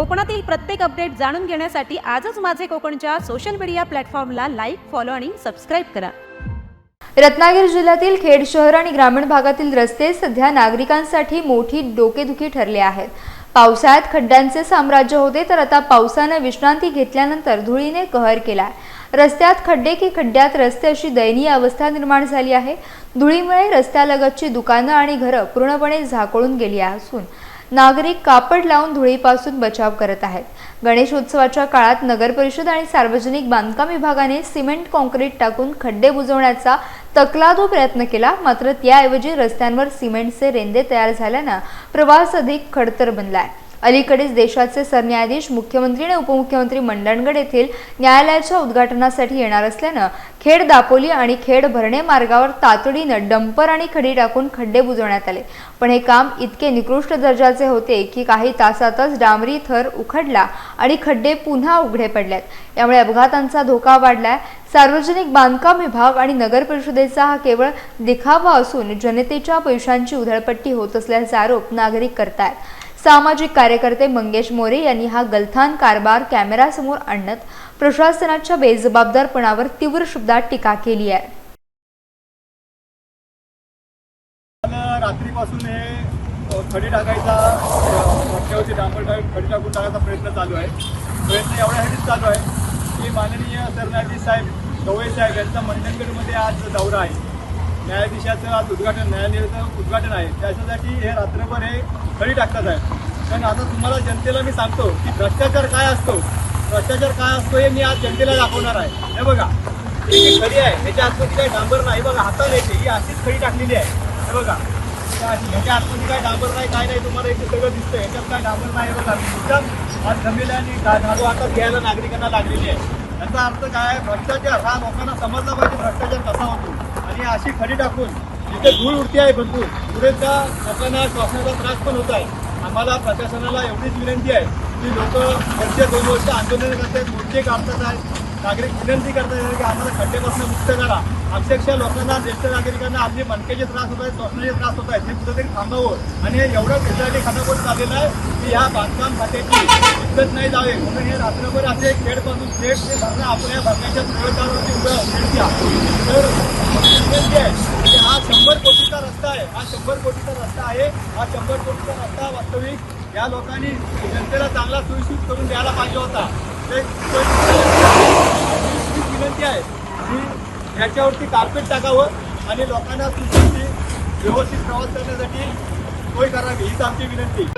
कोकणातील प्रत्येक अपडेट जाणून घेण्यासाठी आजच माझे कोकणच्या सोशल मीडिया प्लॅटफॉर्मला लाईक फॉलो आणि सबस्क्राईब करा. रत्नागिरी जिल्ह्यातील खेड शहर आणि ग्रामीण भागातील रस्ते सध्या नागरिकांसाठी मोठी डोकेदुखी ठरले आहेत. पावसाळ्यात खड्ड्यांचे साम्राज्य होते तर आता पावसानं विश्रांती घेतल्यानंतर धुळीने कहर केला रस्त्यात खड्डे की खड्ड्यात रस्ते अशी दयनीय अवस्था निर्माण झाली आहे. धुळीमुळे रस्त्यालगतची दुकानं आणि घरं पूर्णपणे झाकोळून गेली असून नागरिक कापड लावून धुळीपासून बचाव करत आहेत. गणेशोत्सवाच्या काळात नगर परिषद आणि सार्वजनिक बांधकाम विभागाने सिमेंट कॉन्क्रीट टाकून खड्डे बुजवण्याचा तकलादू प्रयत्न केला. मात्र त्याऐवजी रस्त्यांवर सिमेंटचे रेंदे तयार झाल्यानं प्रवास अधिक खडतर बनला आहे अलीकडेच देशाचे सरन्यायाधीश मुख्यमंत्री आणि उपमुख्यमंत्री मंडणगड येथील न्यायालयाच्या उद्घाटनासाठी येणार असल्यानं खेड दापोली आणि खेड भरणे मार्गावर तातडीनं डंपर आणि खडी टाकून खड्डे बुजवण्यात आले. पण हे काम इतके निकृष्ट दर्जाचे होते की काही तासातच डांबरी थर उखडला आणि खड्डे पुन्हा उघडे पडल्यात. यामुळे अपघातांचा धोका वाढलाय. सार्वजनिक बांधकाम विभाग आणि नगर परिषदेचा हा केवळ दिखावा असून जनतेच्या पैशांची उधळपट्टी होत असल्याचा आरोप नागरिक करतायत. सामाजिक कार्यकर्ते मंगेश मोरे यांनी हा गलथान कारभार कॅमेरासमोर आणत प्रशासनाच्या बेजबाबदारपणावर तीव्र शब्दात टीका केली आहे. रात्रीपासून हे खडी टाकायचा अ, रस्त्यावरती डांबर टाक खडी टाकून टाकायचा प्रयत्न चालू आहे. प्रयत्न एवढ्यासाठीच चालू आहे की माननीय सरन्यायाधीश साहेब गवई साहेब यांचा मंडणगडमध्ये आज दौरा आहे. न्यायाधीशाचं आज उद्घाटन न्यायालयाचं उद्घाटन आहे. त्याच्यासाठी हे रात्रभर हे खडी टाकतात आहे पण आता तुम्हाला जनतेला मी सांगतो की भ्रष्टाचार काय असतो? भ्रष्टाचार काय असतो हे मी आज जनतेला दाखवणार आहे. हे बघा ही जी खडी आहे ह्याच्या आतमध्ये काही डांबर नाही बघा हाताला येते ही अशीच खडी टाकलेली आहे. हे बघा ह्याच्या आतमध्ये काय डांबर नाही काय नाही तुम्हाला इथे सगळं दिसतं ह्याच्यात काय डांबर नाही बघा एकदम आज जमेल आणि धा- हातात घ्यायला नागरिकांना लागलेली आहे. याचा अर्थ काय भ्रष्टाचार हा लोकांना समजला पाहिजे भ्रष्टाचार कसा होतो. आणि अशी खडी टाकून जिथे धूळ उडती आहे भरपूर पुरेचा लोकांना श्वासाचा त्रास पण होत आहे. आम्हाला प्रशासनाला एवढीच विनंती आहे की लोक वर्ष दोन वर्ष आंदोलन करतात मोर्चे काढतात आहेत नागरिक विनंती करता आहेत की आम्हाला खड्डेपासून मुक्त करा. अक्षरशः लोकांना ज्येष्ठ नागरिकांना आपले मनकेचे त्रास होत आहेत श्वासनाचे त्रास होत आहेत. हे कुठेतरी थांबावं. आणि हे एवढं त्याच्यासाठी खटापट झालेलं आहे की ह्या बांधकाम खात्याची इज्जत नाही जावे. म्हणून हे रात्रभर असे खेडपासून खेड ते भरणं आपल्या भरण्याच्या प्रयोगावरती उभं खेळत्या तर विनंती आहे की हा शंभर कोटीचा रस्ता आहे. हा शंभर कोटीचा रस्ता आहे. हा शंभर कोटीचा रस्ता वास्तविक या लोकांनी जनतेला चांगला सुविसूत करून द्यायला पाहिजे होता. ते विनंती आहे की ह्याच्यावरती कार्पेट टाकावं आणि लोकांना सुविधांची व्यवस्थित प्रवास करण्यासाठी सोय करावी हीच आमची विनंती.